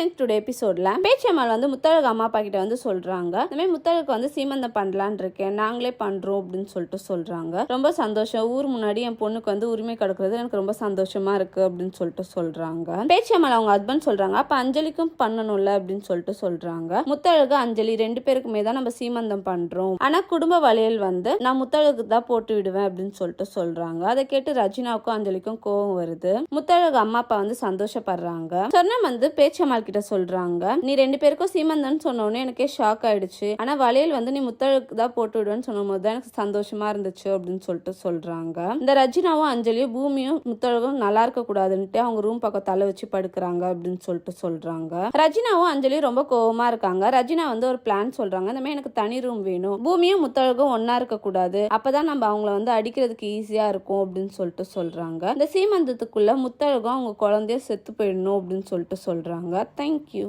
Friends today எபிசோட்ல பேச்சியம்மாள் வந்து முத்தழகு அம்மா அப்பா கிட்ட வந்து சொல்றாங்க. இந்த மாதிரி முத்தழகுக்கு வந்து சீமந்தம் பண்ணலான்னு இருக்கேன். நாங்களே பண்றோம் அப்படின்னு சொல்லிட்டு சொல்றாங்க. ரொம்ப சந்தோஷம். ஊர் முன்னாடி என் பொண்ணுக்கு வந்து உரிமை கொடுக்கறது எனக்கு ரொம்ப சந்தோஷமா இருக்கு அப்படின்னு சொல்லிட்டு சொல்றாங்க. பேச்சியம்மாள் அவங்க ஹஸ்பண்ட் சொல்றாங்க அப்ப அஞ்சலிக்கும் பண்ணணும்ல அப்படின்னு சொல்லிட்டு சொல்றாங்க. முத்தழகு அஞ்சலி ரெண்டு பேருக்குமே தான் நம்ம சீமந்தம் பண்றோம். ஆனா குடும்ப வளையல் வந்து நான் முத்தழகு தான் போட்டு விடுவேன் அப்படின்னு சொல்லிட்டு சொல்றாங்க. அதை கேட்டு ரஜினாவுக்கும் அஞ்சலிக்கும் கோவம் வருது. முத்தழகு அம்மா அப்பா வந்து சந்தோஷப்படுறாங்க. சொர்ணம் வந்து பேச்சியம்மாள் கிட்ட சொல்றாங்க. நீ ரெண்டு பேருக்கும் சீமந்தம்னு சொன்னோடனே எனக்கே ஷாக் ஆயிடுச்சு. ஆனா வளையல் வந்து நீ முத்தழுக்கு தான் போட்டு விடுவேன்னு சொன்னும் போது தான் எனக்கு சந்தோஷமா இருந்துச்சு அப்படின்னு சொல்லிட்டு சொல்றாங்க. இந்த ரஜினாவும் அஞ்சலியும் பூமியும் முத்தழகும் நல்லா இருக்க கூடாதுன்ட்டு அவங்க ரூம் பக்கம் தலை வச்சு படுக்கிறாங்க அப்படின்னு சொல்லிட்டு சொல்றாங்க. ரஜினாவும் அஞ்சலியும் ரொம்ப கோவமா இருக்காங்க. ரஜினா வந்து ஒரு பிளான் சொல்றாங்க. இந்த மாதிரி எனக்கு தனி ரூம் வேணும். பூமியும் முத்தழகும் ஒன்னா இருக்க கூடாது. அப்பதான் நம்ம அவங்கள வந்து அடிக்கிறதுக்கு ஈஸியா இருக்கும் அப்படின்னு சொல்லிட்டு சொல்றாங்க. இந்த சீமந்தத்துக்குள்ள முத்தழகம் அவங்க குழந்தைய செத்து போயிடணும் அப்படின்னு சொல்லிட்டு சொல்றாங்க. Thank you.